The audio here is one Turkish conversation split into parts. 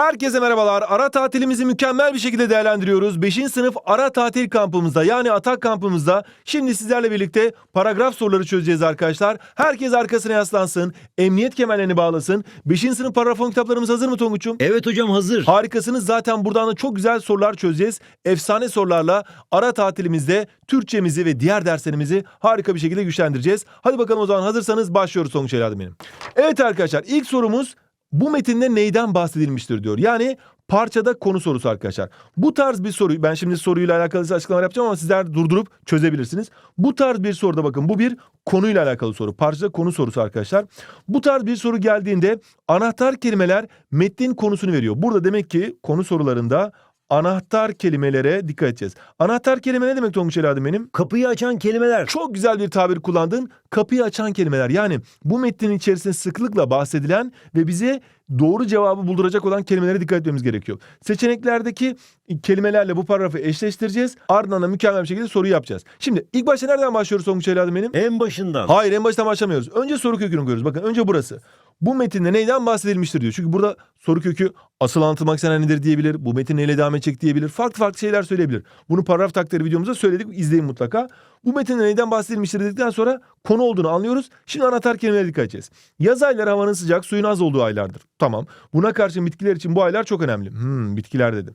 Herkese merhabalar. Ara tatilimizi mükemmel bir şekilde değerlendiriyoruz. 5. sınıf ara tatil kampımızda yani atak kampımızda şimdi sizlerle birlikte paragraf soruları çözeceğiz arkadaşlar. Herkes arkasına yaslansın. Emniyet kemerlerini bağlasın. 5. sınıf paragraf kitaplarımız hazır mı Tonguç'um? Evet hocam hazır. Harikasınız. Zaten buradan da çok güzel sorular çözeceğiz. Efsane sorularla ara tatilimizde Türkçemizi ve diğer derslerimizi harika bir şekilde güçlendireceğiz. Hadi bakalım o zaman hazırsanız başlıyoruz Tonguç evladım benim. Evet arkadaşlar ilk sorumuz bu metinde neyden bahsedilmiştir diyor. Yani parçada konu sorusu arkadaşlar. Bu tarz bir soru ben şimdi soruyla alakalı size açıklamalar yapacağım ama sizler durdurup çözebilirsiniz. Bu tarz bir soruda bakın bu bir konuyla alakalı soru. Parçada konu sorusu arkadaşlar. Bu tarz bir soru geldiğinde anahtar kelimeler metnin konusunu veriyor. Burada demek ki konu sorularında anahtar kelimelere dikkat edeceğiz. Anahtar kelime ne demek Tonguç evladım benim? Kapıyı açan kelimeler. Çok güzel bir tabir kullandın. Kapıyı açan kelimeler. Yani bu metnin içerisinde sıklıkla bahsedilen ve bize doğru cevabı bulduracak olan kelimelere dikkat etmemiz gerekiyor. Seçeneklerdeki kelimelerle bu paragrafı eşleştireceğiz. Ardından da mükemmel bir şekilde soruyu yapacağız. Şimdi ilk başta nereden başlıyoruz Tonguç evladım benim? En başından. Hayır en baştan başlamıyoruz. Önce soru kökünü görüyoruz. Bakın önce burası. Bu metinde neyden bahsedilmiştir diyor. Çünkü burada soru kökü asıl anlatılmak istenen nedir diyebilir. Bu metin neyle devam edecek diyebilir. Farklı farklı şeyler söyleyebilir. Bunu paragraf takdiri videomuzda söyledik. İzleyin mutlaka. Bu metinde neyden bahsedilmiştir dedikten sonra konu olduğunu anlıyoruz. Şimdi anahtar kelimelere dikkat edeceğiz. Yaz ayları havanın sıcak, suyun az olduğu aylardır. Tamam. Buna karşın bitkiler için bu aylar çok önemli. Hmm, bitkiler dedim.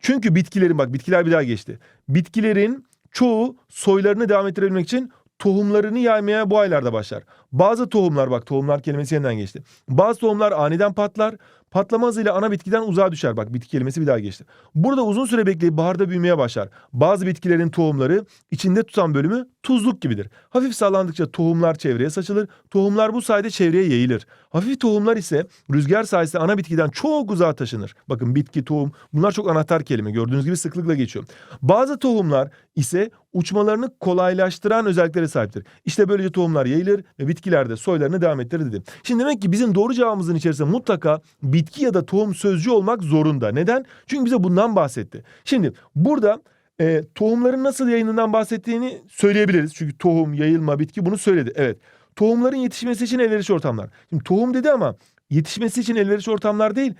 Çünkü bitkilerin bak bitkiler bir daha geçti. Bitkilerin çoğu soylarını devam ettirebilmek için tohumlarını yaymaya bu aylarda başlar. Bazı tohumlar bak tohumlar kelimesi yeniden geçti. Bazı tohumlar aniden patlar. Patlama hızıyla ana bitkiden uzağa düşer. Bak bitki kelimesi bir daha geçti. Burada uzun süre bekleyip baharda büyümeye başlar. Bazı bitkilerin tohumları içinde tutan bölümü tuzluk gibidir. Hafif sallandıkça tohumlar çevreye saçılır. Tohumlar bu sayede çevreye yayılır. Hafif tohumlar ise rüzgar sayesinde ana bitkiden çok uzağa taşınır. Bakın bitki, tohum bunlar çok anahtar kelime. Gördüğünüz gibi sıklıkla geçiyor. Bazı tohumlar ise uçmalarını kolaylaştıran özelliklere sahiptir. İşte böylece tohumlar yayılır ve bitkiler de soylarını devam ettirir dedim. Şimdi demek ki bizim doğru cevabımızın içerisinde mutlaka bitki ya da tohum sözcüğü olmak zorunda. Neden? Çünkü bize bundan bahsetti. Şimdi burada e, tohumların nasıl yayınından bahsettiğini söyleyebiliriz. Çünkü tohum, yayılma, bitki bunu söyledi. Evet. Tohumların yetişmesi için elverişli ortamlar. Şimdi tohum dedi ama yetişmesi için elverişli ortamlar değil,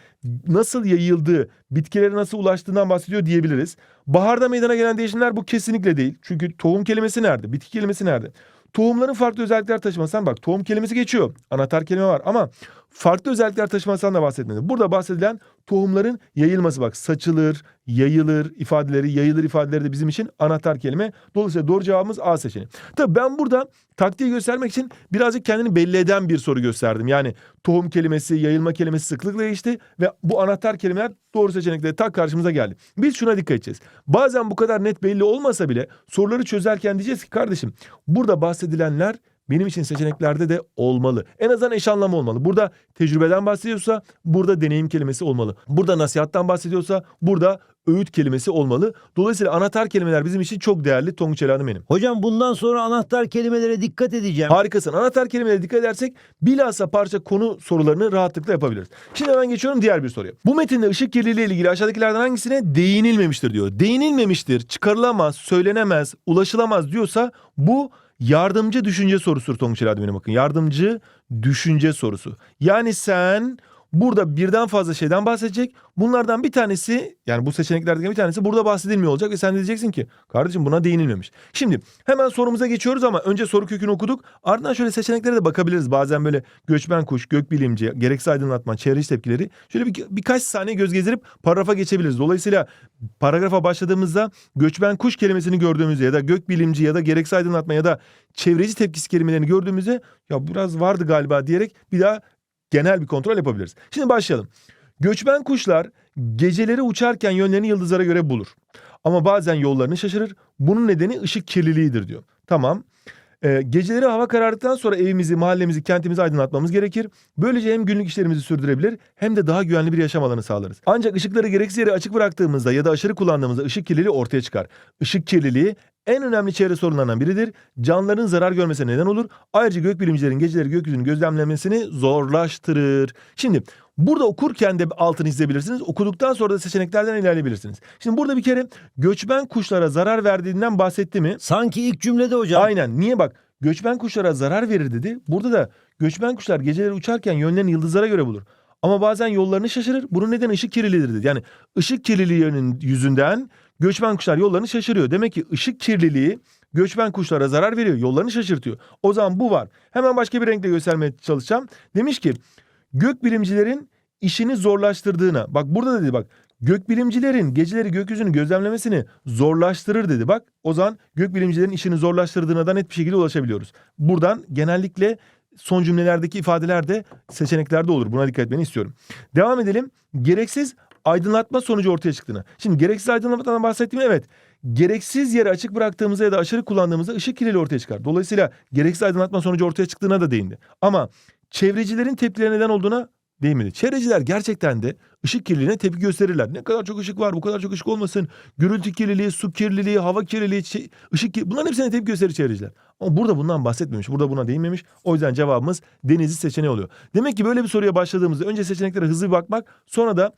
nasıl yayıldığı, bitkilere nasıl ulaştığından bahsediyor diyebiliriz. Baharda meydana gelen değişimler bu kesinlikle değil. Çünkü tohum kelimesi nerede? Bitki kelimesi nerede? Tohumların farklı özellikler taşımasından bak tohum kelimesi geçiyor. Anahtar kelime var ama farklı özellikler taşımasından da bahsetmedi. Burada bahsedilen tohumların yayılması bak saçılır, yayılır ifadeleri, yayılır ifadeleri de bizim için anahtar kelime. Dolayısıyla doğru cevabımız A seçeneği. Tabii ben burada taktiği göstermek için birazcık kendini belli eden bir soru gösterdim. Yani tohum kelimesi, yayılma kelimesi sıklıkla geçti ve bu anahtar kelimeler doğru seçenekle tak karşımıza geldi. Biz şuna dikkat edeceğiz. Bazen bu kadar net belli olmasa bile soruları çözerken diyeceğiz ki kardeşim burada bahsedilenler benim için seçeneklerde de olmalı. En azından eş anlamı olmalı. Burada tecrübeden bahsediyorsa burada deneyim kelimesi olmalı. Burada nasihattan bahsediyorsa burada öğüt kelimesi olmalı. Dolayısıyla anahtar kelimeler bizim için çok değerli Tonguç Elhan'ım benim. Hocam bundan sonra anahtar kelimelere dikkat edeceğim. Harikasın. Anahtar kelimelere dikkat edersek bilhassa parça konu sorularını rahatlıkla yapabiliriz. Şimdi hemen geçiyorum diğer bir soruya. Bu metinde ışık kirliliği ile ilgili aşağıdakilerden hangisine değinilmemiştir diyor. Değinilmemiştir, çıkarılamaz, söylenemez, ulaşılamaz diyorsa bu yardımcı düşünce sorusudur Tonguç Elhan'ım bakın. Yardımcı düşünce sorusu. Yani sen burada birden fazla şeyden bahsedecek. Bunlardan bir tanesi yani bu seçeneklerden bir tanesi burada bahsedilmiyor olacak ve sen diyeceksin ki kardeşim buna değinilmemiş. Şimdi hemen sorumuza geçiyoruz ama önce soru kökünü okuduk. Ardından şöyle seçeneklere de bakabiliriz. Bazen böyle göçmen kuş, gökbilimci, gereksiz aydınlatma, çevre iş tepkileri. Şöyle bir, birkaç saniye göz gezdirip paragrafa geçebiliriz. Dolayısıyla paragrafa başladığımızda göçmen kuş kelimesini gördüğümüzde ya da gökbilimci ya da gereksiz aydınlatma ya da çevreci tepkisi kelimelerini gördüğümüzde ya biraz vardı galiba diyerek bir daha genel bir kontrol yapabiliriz. Şimdi başlayalım. Göçmen kuşlar geceleri uçarken yönlerini yıldızlara göre bulur. Ama bazen yollarını şaşırır. Bunun nedeni ışık kirliliğidir diyor. Tamam. Ee, geceleri hava karardıktan sonra evimizi, mahallemizi, kentimizi aydınlatmamız gerekir. Böylece hem günlük işlerimizi sürdürebilir hem de daha güvenli bir yaşam alanı sağlarız. Ancak ışıkları gereksiz yere açık bıraktığımızda ya da aşırı kullandığımızda ışık kirliliği ortaya çıkar. Işık kirliliği en önemli çevre sorunlarından biridir. Canlıların zarar görmesine neden olur. Ayrıca gökbilimcilerin geceleri gökyüzünü gözlemlemesini zorlaştırır. Şimdi burada okurken de altını çizebilirsiniz. Okuduktan sonra da seçeneklerden ilerleyebilirsiniz. Şimdi burada bir kere göçmen kuşlara zarar verdiğinden bahsetti mi? Sanki ilk cümlede hocam. Aynen. Niye bak? Göçmen kuşlara zarar verir dedi. Burada da göçmen kuşlar geceleri uçarken yönlerini yıldızlara göre bulur. Ama bazen yollarını şaşırır. Bunun nedeni ışık kirliliğidir dedi. Yani ışık kirliliğinin yüzünden göçmen kuşlar yollarını şaşırıyor. Demek ki ışık kirliliği göçmen kuşlara zarar veriyor. Yollarını şaşırtıyor. O zaman bu var. Hemen başka bir renkle göstermeye çalışacağım. Demiş ki gökbilimcilerin işini zorlaştırdığına. Bak burada dedi bak gökbilimcilerin geceleri gökyüzünü gözlemlemesini zorlaştırır dedi. Bak o zaman gökbilimcilerin işini zorlaştırdığına da net bir şekilde ulaşabiliyoruz. Buradan genellikle son cümlelerdeki ifadeler de seçeneklerde olur. Buna dikkat etmeni istiyorum. Devam edelim. Gereksiz aydınlatma sonucu ortaya çıktığını. Şimdi gereksiz aydınlatmadan bahsettiğim evet. Gereksiz yere açık bıraktığımızda ya da aşırı kullandığımızda ışık kirliliği ortaya çıkar. Dolayısıyla gereksiz aydınlatma sonucu ortaya çıktığına da değindi. Ama çevrecilerin tepkileri neden olduğuna değinmedi. Çevreciler gerçekten de ışık kirliliğine tepki gösterirler. Ne kadar çok ışık var, bu kadar çok ışık olmasın. Gürültü kirliliği, su kirliliği, hava kirliliği, ışık kirliliği. Bunların hepsine tepki gösterir çevreciler. Ama burada bundan bahsetmemiş, burada buna değinmemiş. O yüzden cevabımız denizli seçeneği oluyor. Demek ki böyle bir soruya başladığımızda önce seçeneklere hızlı bir bakmak, sonra da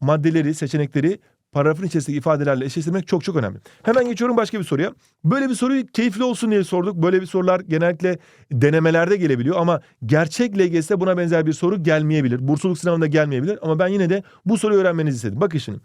maddeleri, seçenekleri paragrafın içerisindeki ifadelerle eşleştirmek çok çok önemli. Hemen geçiyorum başka bir soruya. Böyle bir soruyu keyifli olsun diye sorduk. Böyle bir sorular genellikle denemelerde gelebiliyor ama gerçek LGS'de buna benzer bir soru gelmeyebilir. Bursluluk sınavında gelmeyebilir ama ben yine de bu soruyu öğrenmenizi istedim. Bakın şimdi.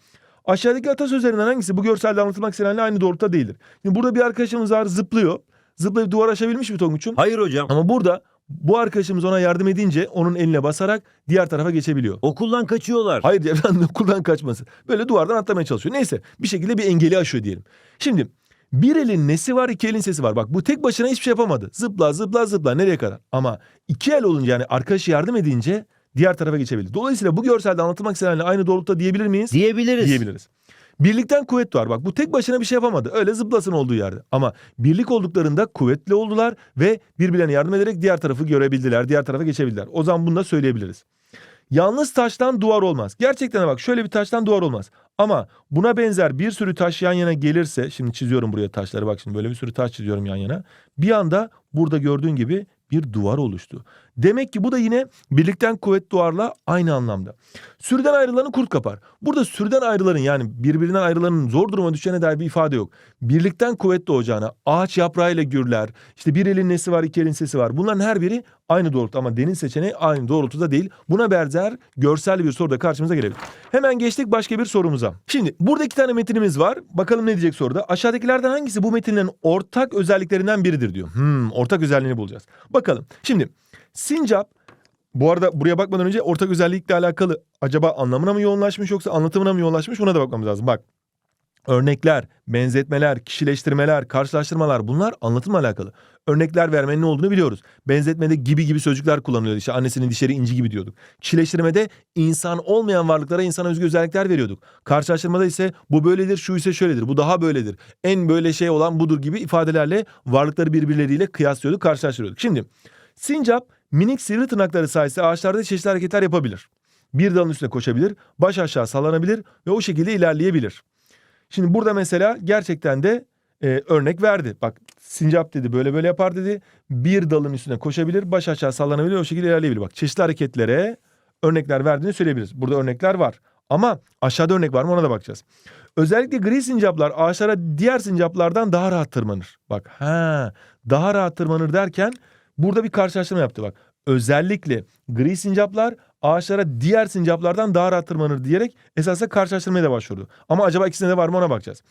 Aşağıdaki atasözlerinden hangisi bu görselde anlatılmak istenenle aynı doğrultuda değildir? Şimdi burada bir arkadaşımız var zıplıyor. Zıplayıp duvar aşabilmiş mi Tonguç'um? Hayır hocam. Ama burada bu arkadaşımız ona yardım edince onun eline basarak diğer tarafa geçebiliyor. Okuldan kaçıyorlar. Hayır efendim okuldan kaçması. Böyle duvardan atlamaya çalışıyor. Neyse bir şekilde bir engeli aşıyor diyelim. Şimdi bir elin nesi var iki elin sesi var. Bak bu tek başına hiçbir şey yapamadı. Zıpla zıpla zıpla nereye kadar? Ama iki el olunca yani arkadaşı yardım edince diğer tarafa geçebildi. Dolayısıyla bu görselde anlatılmak istenenle aynı doğrultuda diyebilir miyiz? Diyebiliriz. diyebiliriz. Birlikten kuvvet var. Bak bu tek başına bir şey yapamadı. Öyle zıplasın olduğu yerde. Ama birlik olduklarında kuvvetli oldular ve birbirlerine yardım ederek diğer tarafı görebildiler. Diğer tarafa geçebildiler. O zaman bunu da söyleyebiliriz. Yalnız taştan duvar olmaz. Gerçekten bak şöyle bir taştan duvar olmaz. Ama buna benzer bir sürü taş yan yana gelirse şimdi çiziyorum buraya taşları bak şimdi böyle bir sürü taş çiziyorum yan yana. Bir anda burada gördüğün gibi bir duvar oluştu. Demek ki bu da yine birlikten kuvvet duvarla aynı anlamda. Sürüden ayrılanı kurt kapar. Burada sürüden ayrılanın yani birbirinden ayrılanın zor duruma düşene dair bir ifade yok. Birlikten kuvvet doğacağına ağaç yaprağıyla gürler. İşte bir elin nesi var iki elin sesi var. Bunların her biri aynı doğrultuda ama deniz seçeneği aynı doğrultuda değil. Buna benzer görsel bir soru da karşımıza gelebilir. Hemen geçtik başka bir sorumuza. Şimdi burada iki tane metinimiz var. Bakalım ne diyecek soruda. Aşağıdakilerden hangisi bu metinin ortak özelliklerinden biridir diyor. Hmm, ortak özelliğini bulacağız. Bakalım. Şimdi sincap bu arada buraya bakmadan önce ortak özellikle alakalı acaba anlamına mı yoğunlaşmış yoksa anlatımına mı yoğunlaşmış buna da bakmamız lazım. Bak örnekler, benzetmeler, kişileştirmeler, karşılaştırmalar bunlar anlatımla alakalı. Örnekler vermenin ne olduğunu biliyoruz. Benzetmede gibi gibi sözcükler kullanılıyordu. İşte annesinin dişleri inci gibi diyorduk. Kişileştirmede insan olmayan varlıklara insana özgü özellikler veriyorduk. Karşılaştırmada ise bu böyledir, şu ise şöyledir, bu daha böyledir. En böyle şey olan budur gibi ifadelerle varlıkları birbirleriyle kıyaslıyorduk, karşılaştırıyorduk. Şimdi sincap minik sivri tırnakları sayesinde ağaçlarda çeşitli hareketler yapabilir. Bir dalın üstüne koşabilir, baş aşağı sallanabilir ve o şekilde ilerleyebilir. Şimdi burada mesela gerçekten de e, örnek verdi. Bak sincap dedi böyle böyle yapar dedi. Bir dalın üstüne koşabilir, baş aşağı sallanabilir, o şekilde ilerleyebilir. Bak çeşitli hareketlere örnekler verdiğini söyleyebiliriz. Burada örnekler var. Ama aşağıda örnek var mı ona da bakacağız. Özellikle gri sincaplar ağaçlara diğer sincaplardan daha rahat tırmanır. Bak ha daha rahat tırmanır derken burada bir karşılaştırma yaptı bak. Özellikle gri sincaplar ağaçlara diğer sincaplardan daha rahat tırmanır diyerek esasında karşılaştırmaya da başvurdu. Ama acaba ikisinde de var mı ona bakacağız.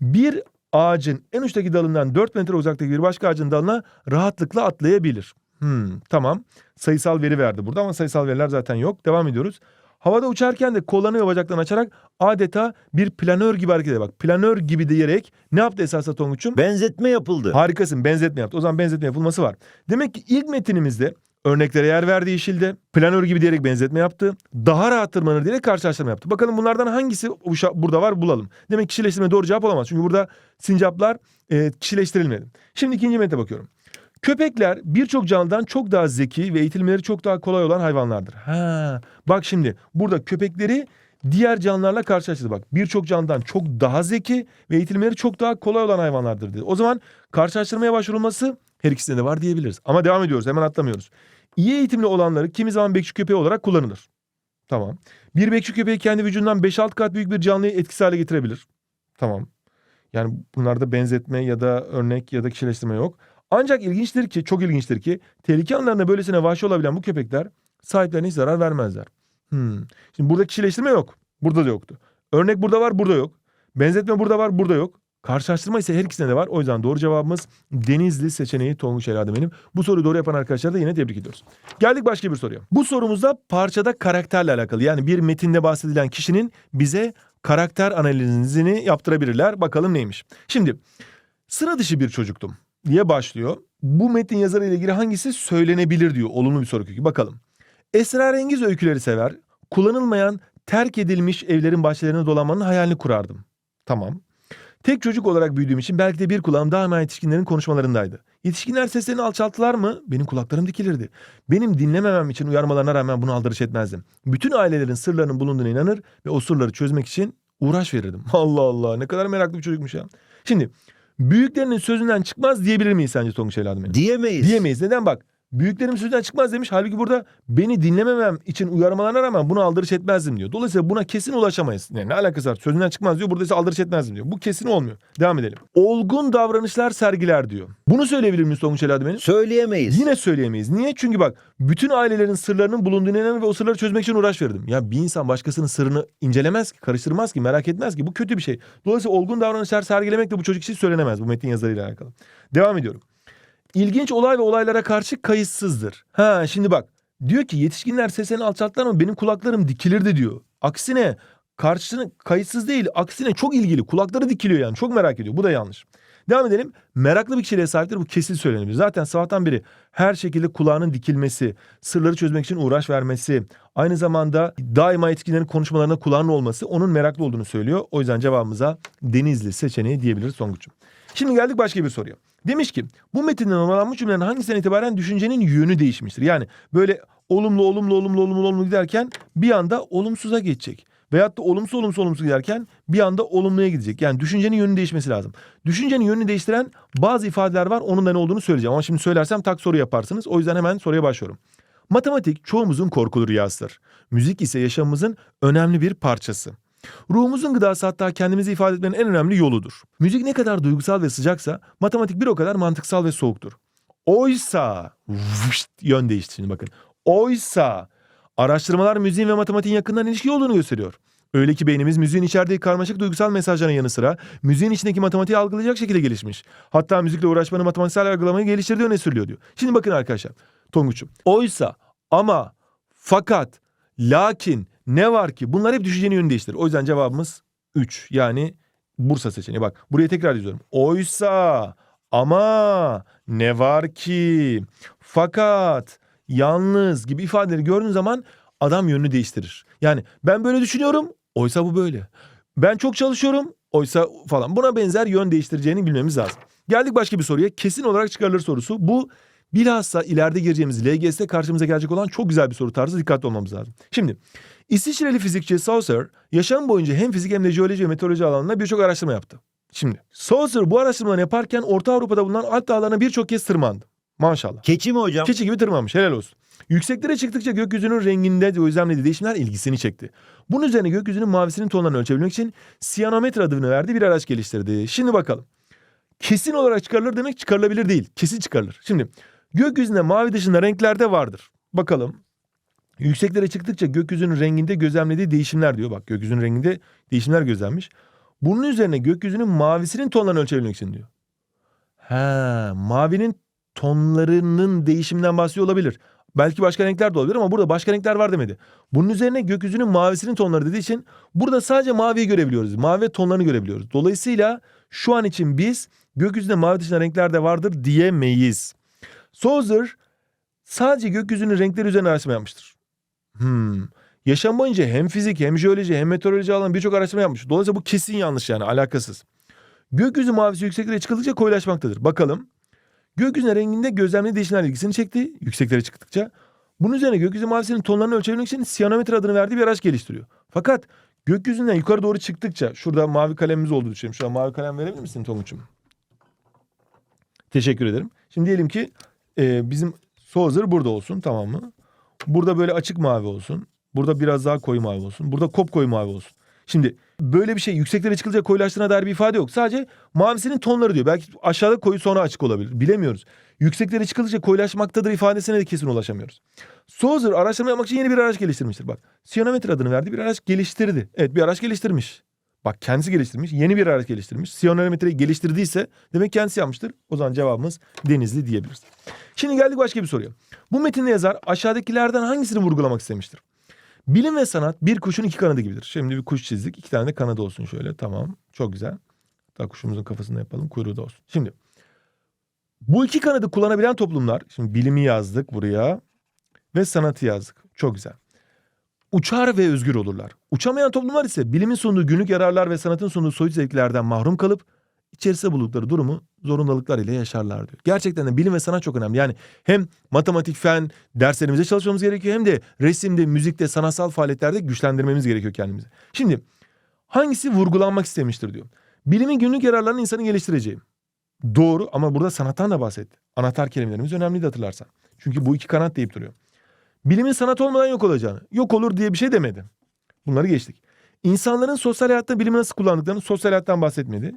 Bir ağacın en uçtaki dalından 4 metre uzaktaki bir başka ağacın dalına rahatlıkla atlayabilir. Hmm, tamam. Sayısal veri verdi burada ama sayısal veriler zaten yok. Devam ediyoruz. Havada uçarken de kollarını ve bacaklarını açarak adeta bir planör gibi hareket ediyor. Bak planör gibi diyerek ne yaptı esasında Tonguç'um? Benzetme yapıldı. Harikasın benzetme yaptı. O zaman benzetme yapılması var. Demek ki ilk metinimizde örneklere yer verdi yeşilde. Planör gibi diyerek benzetme yaptı. Daha rahat tırmanır diyerek karşılaştırma yaptı. Bakalım bunlardan hangisi burada var bulalım. Demek ki kişileştirme doğru cevap olamaz. Çünkü burada sincaplar e, kişileştirilmedi. Şimdi ikinci metne bakıyorum. Köpekler birçok canlıdan çok daha zeki ve eğitilmeleri çok daha kolay olan hayvanlardır. Ha, bak şimdi burada köpekleri diğer canlılarla karşılaştırdı. Bak birçok canlıdan çok daha zeki ve eğitilmeleri çok daha kolay olan hayvanlardır dedi. O zaman karşılaştırmaya başvurulması her ikisinde de var diyebiliriz. Ama devam ediyoruz hemen atlamıyoruz. İyi eğitimli olanları kimi zaman bekçi köpeği olarak kullanılır. Tamam. Bir bekçi köpeği kendi vücudundan 5-6 kat büyük bir canlıyı etkisiz hale getirebilir. Tamam. Yani bunlarda benzetme ya da örnek ya da kişileştirme yok. Ancak ilginçtir ki, çok ilginçtir ki tehlike anlarında böylesine vahşi olabilen bu köpekler sahiplerine hiç zarar vermezler. Hmm. Şimdi burada kişileştirme yok. Burada da yoktu. Örnek burada var, burada yok. Benzetme burada var, burada yok. Karşılaştırma ise her ikisinde de var. O yüzden doğru cevabımız Denizli seçeneği Tonguç Elade benim. Bu soruyu doğru yapan arkadaşlar da yine tebrik ediyoruz. Geldik başka bir soruya. Bu sorumuzda parçada karakterle alakalı. Yani bir metinde bahsedilen kişinin bize karakter analizini yaptırabilirler. Bakalım neymiş. Şimdi sıra dışı bir çocuktum diye başlıyor. Bu metin yazarı ile ilgili hangisi söylenebilir diyor. Olumlu bir soru kökü. Bakalım. Esrarengiz öyküleri sever. Kullanılmayan terk edilmiş evlerin bahçelerine dolanmanın hayalini kurardım. Tamam. Tek çocuk olarak büyüdüğüm için belki de bir kulağım daima yetişkinlerin konuşmalarındaydı. Yetişkinler seslerini alçalttılar mı benim kulaklarım dikilirdi. Benim dinlememem için uyarmalarına rağmen bunu aldırış etmezdim. Bütün ailelerin sırlarının bulunduğuna inanır ve o sırları çözmek için uğraş verirdim. Allah Allah ne kadar meraklı bir çocukmuş ya. Şimdi büyüklerinin sözünden çıkmaz diyebilir miyiz sence Tonguç evladım? Diyemeyiz. Diyemeyiz. Neden bak? Büyüklerim sözünden çıkmaz demiş. Halbuki burada beni dinlememem için uyarmalarına rağmen bunu aldırış etmezdim diyor. Dolayısıyla buna kesin ulaşamayız. Yani ne alakası var? Sözünden çıkmaz diyor. Burada ise aldırış etmezdim diyor. Bu kesin olmuyor. Devam edelim. Olgun davranışlar sergiler diyor. Bunu söyleyebilir miyiz Tonguç benim? Söyleyemeyiz. Yine söyleyemeyiz. Niye? Çünkü bak bütün ailelerin sırlarının bulunduğuna inanır ve o sırları çözmek için uğraş verirdim. Ya bir insan başkasının sırrını incelemez ki, karıştırmaz ki, merak etmez ki. Bu kötü bir şey. Dolayısıyla olgun davranışlar sergilemek de bu çocuk için söylenemez bu metin yazarıyla alakalı. Devam ediyorum. İlginç olay ve olaylara karşı kayıtsızdır. Ha şimdi bak diyor ki yetişkinler seslerini alçalttılar ama benim kulaklarım dikilirdi diyor. Aksine karşısına kayıtsız değil aksine çok ilgili kulakları dikiliyor yani çok merak ediyor bu da yanlış. Devam edelim. Meraklı bir kişiliğe sahiptir bu kesin söylenebilir. Zaten sabahtan beri her şekilde kulağının dikilmesi, sırları çözmek için uğraş vermesi, aynı zamanda daima yetişkinlerin konuşmalarına kulağının olması onun meraklı olduğunu söylüyor. O yüzden cevabımıza Denizli seçeneği diyebiliriz Tonguç'um. Şimdi geldik başka bir soruya. Demiş ki bu metinde numaralanmış cümlelerin hangisinden itibaren düşüncenin yönü değişmiştir? Yani böyle olumlu olumlu olumlu olumlu olumlu giderken bir anda olumsuza geçecek. Veyahut da olumsuz olumsuz olumsuz giderken bir anda olumluya gidecek. Yani düşüncenin yönünü değişmesi lazım. Düşüncenin yönünü değiştiren bazı ifadeler var. Onun da ne olduğunu söyleyeceğim. Ama şimdi söylersem tak soru yaparsınız. O yüzden hemen soruya başlıyorum. Matematik çoğumuzun korkulu rüyasıdır. Müzik ise yaşamımızın önemli bir parçası. Ruhumuzun gıdası hatta kendimizi ifade etmenin en önemli yoludur. Müzik ne kadar duygusal ve sıcaksa matematik bir o kadar mantıksal ve soğuktur. Oysa vışt, yön değişti şimdi bakın. Oysa araştırmalar müziğin ve matematiğin yakından ilişki olduğunu gösteriyor. Öyle ki beynimiz müziğin içerdiği karmaşık duygusal mesajların yanı sıra müziğin içindeki matematiği algılayacak şekilde gelişmiş. Hatta müzikle uğraşmanın matematiksel algılamayı geliştirdiği öne sürülüyor diyor. Şimdi bakın arkadaşlar Tonguç'um. Oysa ama fakat lakin ne var ki bunlar hep düşüncenin yönünü değiştirir. O yüzden cevabımız 3 yani Bursa seçeneği. Bak buraya tekrar yazıyorum. Oysa ama ne var ki fakat yalnız gibi ifadeleri gördüğün zaman adam yönünü değiştirir. Yani ben böyle düşünüyorum oysa bu böyle. Ben çok çalışıyorum oysa falan. Buna benzer yön değiştireceğini bilmemiz lazım. Geldik başka bir soruya. Kesin olarak çıkarılır sorusu. Bu bilhassa ileride gireceğimiz LGS'de karşımıza gelecek olan çok güzel bir soru tarzı dikkatli olmamız lazım. Şimdi İsviçreli fizikçi Saucer yaşam boyunca hem fizik hem de jeoloji ve meteoroloji alanında birçok araştırma yaptı. Şimdi Saucer bu araştırmaları yaparken Orta Avrupa'da bulunan Alp dağlarına birçok kez tırmandı. Maşallah. Keçi mi hocam? Keçi gibi tırmanmış helal olsun. Yükseklere çıktıkça gökyüzünün renginde gözlemlediği değişimler ilgisini çekti. Bunun üzerine gökyüzünün mavisinin tonlarını ölçebilmek için siyanometre adını verdiği bir araç geliştirdi. Şimdi bakalım. Kesin olarak çıkarılır demek çıkarılabilir değil. Kesin çıkarılır. Şimdi gökyüzünde mavi dışında renklerde vardır. Bakalım. Yükseklere çıktıkça gökyüzünün renginde gözlemlediği değişimler diyor. Bak gökyüzünün renginde değişimler gözlenmiş. Bunun üzerine gökyüzünün mavisinin tonlarını ölçebilmek için diyor. Ha, mavinin tonlarının değişiminden bahsediyor olabilir. Belki başka renkler de olabilir ama burada başka renkler var demedi. Bunun üzerine gökyüzünün mavisinin tonları dediği için burada sadece maviyi görebiliyoruz. Mavi tonlarını görebiliyoruz. Dolayısıyla şu an için biz gökyüzünde mavi dışında renkler de vardır diyemeyiz. Saucer sadece gökyüzünün renkleri üzerine araştırma yapmıştır. Hmm. Yaşam boyunca hem fizik hem jeoloji hem meteoroloji alanında birçok araştırma yapmış. Dolayısıyla bu kesin yanlış yani alakasız. Gökyüzü mavisi yükseklere çıkıldıkça koyulaşmaktadır. Bakalım. Gökyüzünün renginde gözlemli değişimler ilgisini çekti yükseklere çıktıkça. Bunun üzerine gökyüzü mavisinin tonlarını ölçebilmek için siyanometre adını verdiği bir araç geliştiriyor. Fakat gökyüzünden yukarı doğru çıktıkça şurada mavi kalemimiz olduğu düşünelim. Şurada mavi kalem verebilir misin Tonguç'um? Teşekkür ederim. Şimdi diyelim ki e, bizim Saucer burada olsun tamam mı? Burada böyle açık mavi olsun. Burada biraz daha koyu mavi olsun. Burada kop koyu mavi olsun. Şimdi böyle bir şey yükseklere çıkılacak koyulaştığına dair bir ifade yok. Sadece mavisinin tonları diyor. Belki aşağıda koyu sonra açık olabilir. Bilemiyoruz. Yükseklere çıkıldıkça koyulaşmaktadır ifadesine de kesin ulaşamıyoruz. Sozer araştırma yapmak için yeni bir araç geliştirmiştir. Bak siyanometre adını verdi bir araç geliştirdi. Evet bir araç geliştirmiş. Bak kendisi geliştirmiş. Yeni bir araç geliştirmiş. Siyanometreyi geliştirdiyse demek kendisi yapmıştır. O zaman cevabımız Denizli diyebiliriz. Şimdi geldik başka bir soruya. Bu metinde yazar aşağıdakilerden hangisini vurgulamak istemiştir? Bilim ve sanat bir kuşun iki kanadı gibidir. Şimdi bir kuş çizdik. iki tane de kanadı olsun şöyle. Tamam. Çok güzel. Hatta kuşumuzun kafasında yapalım. Kuyruğu da olsun. Şimdi bu iki kanadı kullanabilen toplumlar. Şimdi bilimi yazdık buraya. Ve sanatı yazdık. Çok güzel. Uçar ve özgür olurlar. Uçamayan toplumlar ise bilimin sunduğu günlük yararlar ve sanatın sunduğu soyut zevklerden mahrum kalıp içerisinde buldukları durumu zorundalıklar ile yaşarlar diyor. Gerçekten de bilim ve sanat çok önemli. Yani hem matematik, fen derslerimize çalışmamız gerekiyor hem de resimde, müzikte, sanatsal faaliyetlerde güçlendirmemiz gerekiyor kendimizi. Şimdi hangisi vurgulanmak istemiştir diyor. Bilimin günlük yararlarını insanın geliştireceği. Doğru ama burada sanattan da bahsetti. Anahtar kelimelerimiz önemliydi hatırlarsan. Çünkü bu iki kanat deyip duruyor. Bilimin sanat olmadan yok olacağını, yok olur diye bir şey demedi. Bunları geçtik. İnsanların sosyal hayatta bilimi nasıl kullandıklarını sosyal hayattan bahsetmedi.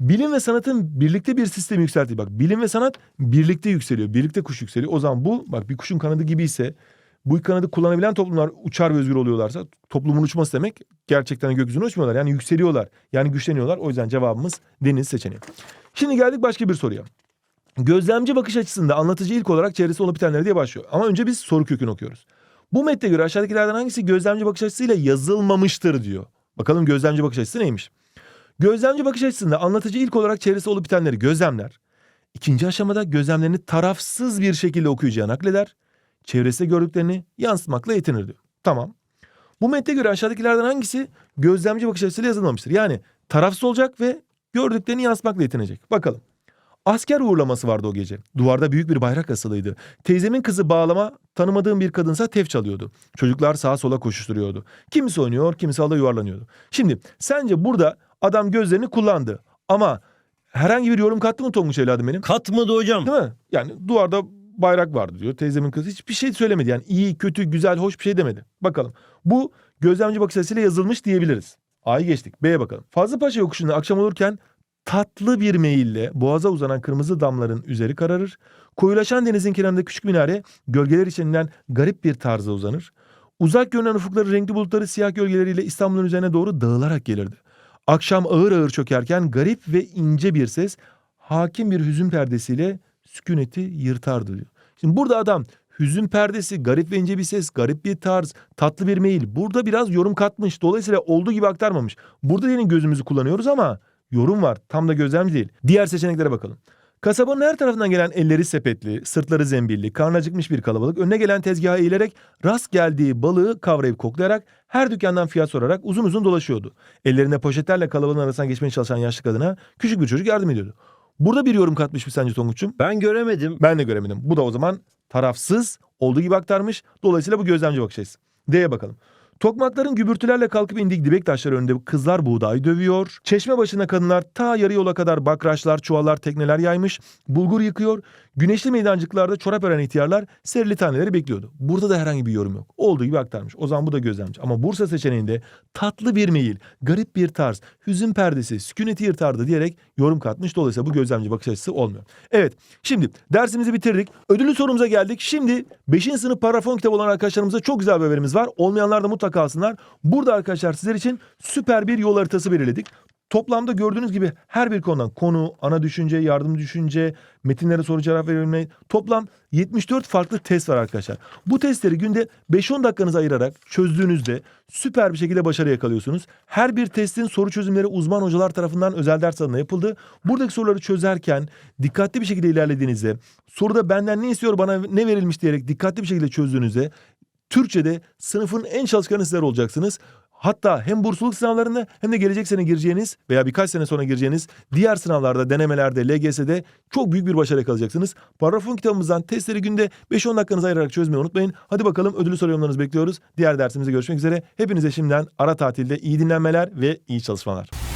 Bilim ve sanatın birlikte bir sistemi yükselttiği. Bak bilim ve sanat birlikte yükseliyor. Birlikte kuş yükseliyor. O zaman bu bak bir kuşun kanadı gibi ise bu kanadı kullanabilen toplumlar uçar ve özgür oluyorlarsa toplumun uçması demek gerçekten gökyüzüne uçmuyorlar. Yani yükseliyorlar. Yani güçleniyorlar. O yüzden cevabımız deniz seçeneği. Şimdi geldik başka bir soruya. Gözlemci bakış açısında anlatıcı ilk olarak çevresi olup bitenleri diye başlıyor. Ama önce biz soru kökünü okuyoruz. Bu metne göre aşağıdakilerden hangisi gözlemci bakış açısıyla yazılmamıştır diyor. Bakalım gözlemci bakış açısı neymiş? Gözlemci bakış açısında anlatıcı ilk olarak çevresi olup bitenleri gözlemler. İkinci aşamada gözlemlerini tarafsız bir şekilde okuyucuya nakleder. Çevresinde gördüklerini yansıtmakla yetinir diyor. Tamam. Bu metne göre aşağıdakilerden hangisi gözlemci bakış açısıyla yazılmamıştır? Yani tarafsız olacak ve gördüklerini yansıtmakla yetinecek. Bakalım. Asker uğurlaması vardı o gece. Duvarda büyük bir bayrak asılıydı. Teyzemin kızı bağlama, tanımadığım bir kadınsa tef çalıyordu. Çocuklar sağa sola koşuşturuyordu. Kimisi oynuyor, kimisi alda yuvarlanıyordu. Şimdi sence burada adam gözlerini kullandı ama herhangi bir yorum kattı mı Tonguç evladım benim? Katmadı hocam. Değil mi? Yani duvarda bayrak vardı diyor. Teyzemin kızı hiçbir şey söylemedi. Yani iyi, kötü, güzel, hoş bir şey demedi. Bakalım. Bu gözlemci bakış açısıyla yazılmış diyebiliriz. A'yı geçtik. B'ye bakalım. Fazlı Paşa yokuşunda akşam olurken tatlı bir meyille boğaza uzanan kırmızı damların üzeri kararır. Koyulaşan denizin kenarında küçük minare gölgeler içinden garip bir tarzda uzanır. Uzak görünen ufukları renkli bulutları siyah gölgeleriyle İstanbul'un üzerine doğru dağılarak gelirdi. Akşam ağır ağır çökerken garip ve ince bir ses hakim bir hüzün perdesiyle sükuneti yırtardı diyor. Şimdi burada adam hüzün perdesi, garip ve ince bir ses, garip bir tarz, tatlı bir meyil. Burada biraz yorum katmış. Dolayısıyla olduğu gibi aktarmamış. Burada yine gözümüzü kullanıyoruz ama yorum var. Tam da gözlemci değil. Diğer seçeneklere bakalım. Kasabanın her tarafından gelen elleri sepetli, sırtları zembilli, karnı acıkmış bir kalabalık önüne gelen tezgaha eğilerek rast geldiği balığı kavrayıp koklayarak her dükkandan fiyat sorarak uzun uzun dolaşıyordu. Ellerinde poşetlerle kalabalığın arasından geçmeye çalışan yaşlı kadına küçük bir çocuk yardım ediyordu. Burada bir yorum katmış mı sence Tonguç'um? Ben göremedim. Ben de göremedim. Bu da o zaman tarafsız olduğu gibi aktarmış. Dolayısıyla bu gözlemci bakış açısı. D'ye bakalım. Tokmakların gübürtülerle kalkıp indik dibek taşları önünde kızlar buğday dövüyor. Çeşme başında kadınlar ta yarı yola kadar bakraçlar, çuvallar, tekneler yaymış. Bulgur yıkıyor. Güneşli meydancıklarda çorap ören ihtiyarlar serili taneleri bekliyordu. Burada da herhangi bir yorum yok. Olduğu gibi aktarmış. O zaman bu da gözlemci. Ama Bursa seçeneğinde tatlı bir meyil, garip bir tarz, hüzün perdesi, sükuneti yırtardı diyerek yorum katmış. Dolayısıyla bu gözlemci bakış açısı olmuyor. Evet şimdi dersimizi bitirdik. Ödüllü sorumuza geldik. Şimdi 5. sınıf parafon kitabı olan arkadaşlarımıza çok güzel bir haberimiz var. Olmayanlar da mutlaka alsınlar. Burada arkadaşlar sizler için süper bir yol haritası belirledik. Toplamda gördüğünüz gibi her bir konudan konu, ana düşünce, yardım düşünce, metinlere soru cevap verilmeyi toplam 74 farklı test var arkadaşlar. Bu testleri günde 5-10 dakikanızı ayırarak çözdüğünüzde süper bir şekilde başarı yakalıyorsunuz. Her bir testin soru çözümleri uzman hocalar tarafından özel ders adına yapıldı. Buradaki soruları çözerken dikkatli bir şekilde ilerlediğinizde soruda benden ne istiyor bana ne verilmiş diyerek dikkatli bir şekilde çözdüğünüzde Türkçe'de sınıfın en çalışkanı sizler olacaksınız. Hatta hem bursluluk sınavlarında hem de gelecek sene gireceğiniz veya birkaç sene sonra gireceğiniz diğer sınavlarda, denemelerde, LGS'de çok büyük bir başarı yakalayacaksınız. Parafon kitabımızdan testleri günde 5-10 dakikanızı ayırarak çözmeyi unutmayın. Hadi bakalım ödülü soru yorumlarınızı bekliyoruz. Diğer dersimizde görüşmek üzere. Hepinize şimdiden ara tatilde iyi dinlenmeler ve iyi çalışmalar.